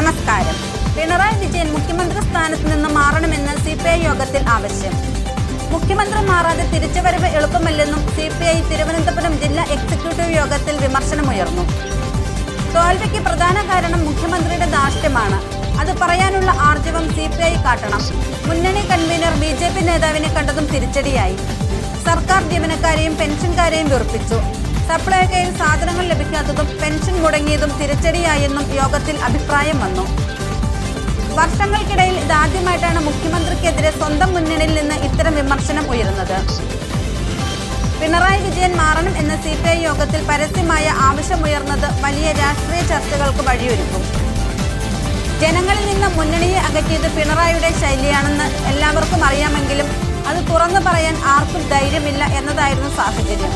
നമസ്കാരം. പിണറായി വിജയൻ മുഖ്യമന്ത്രി സ്ഥാനത്ത് നിന്ന് മാറണമെന്ന് സി പി ഐ യോഗത്തിൽ ആവശ്യം. മുഖ്യമന്ത്രി മാറാതെ തിരിച്ചുവരവ് എളുപ്പമല്ലെന്നും സി പി ഐ തിരുവനന്തപുരം ജില്ലാ എക്സിക്യൂട്ടീവ് യോഗത്തിൽ വിമർശനമുയർന്നു. തോൽവിക്ക് പ്രധാന കാരണം മുഖ്യമന്ത്രിയുടെ ദാർഷ്ട്യമാണ് അത് പറയാനുള്ള ആർജവം സി പി ഐ കാട്ടണം. മുന്നണി കൺവീനർ ബി ജെ പി നേതാവിനെ കണ്ടതും തിരിച്ചടിയായി. സർക്കാർ ജീവനക്കാരെയും പെൻഷൻകാരെയും വെറുപ്പിച്ചു. സപ്ലൈകയിൽ സാധനങ്ങൾ ലഭിക്കാത്തതും പെൻഷൻ മുടങ്ങിയതും തിരിച്ചടിയായെന്നും യോഗത്തിൽ അഭിപ്രായം വന്നു. വർഷങ്ങൾക്കിടയിൽ ഇതാദ്യമായിട്ടാണ് മുഖ്യമന്ത്രിക്കെതിരെ സ്വന്തം മുന്നണിയിൽ നിന്ന് ഇത്തരം വിമർശനം ഉയരുന്നത്. പിണറായി വിജയൻ മാറണം എന്ന സി പി ഐ യോഗത്തിൽ പരസ്യമായ ആവശ്യമുയർന്നത് വലിയ രാഷ്ട്രീയ ചർച്ചകൾക്ക് വഴിയൊരുക്കും. ജനങ്ങളിൽ നിന്ന് മുന്നണിയെ അകറ്റിയത് പിണറായിയുടെ ശൈലിയാണെന്ന് എല്ലാവർക്കും അറിയാമെങ്കിലും അത് തുറന്നു പറയാൻ ആർക്കും ധൈര്യമില്ല എന്നതായിരുന്നു സാഹചര്യം.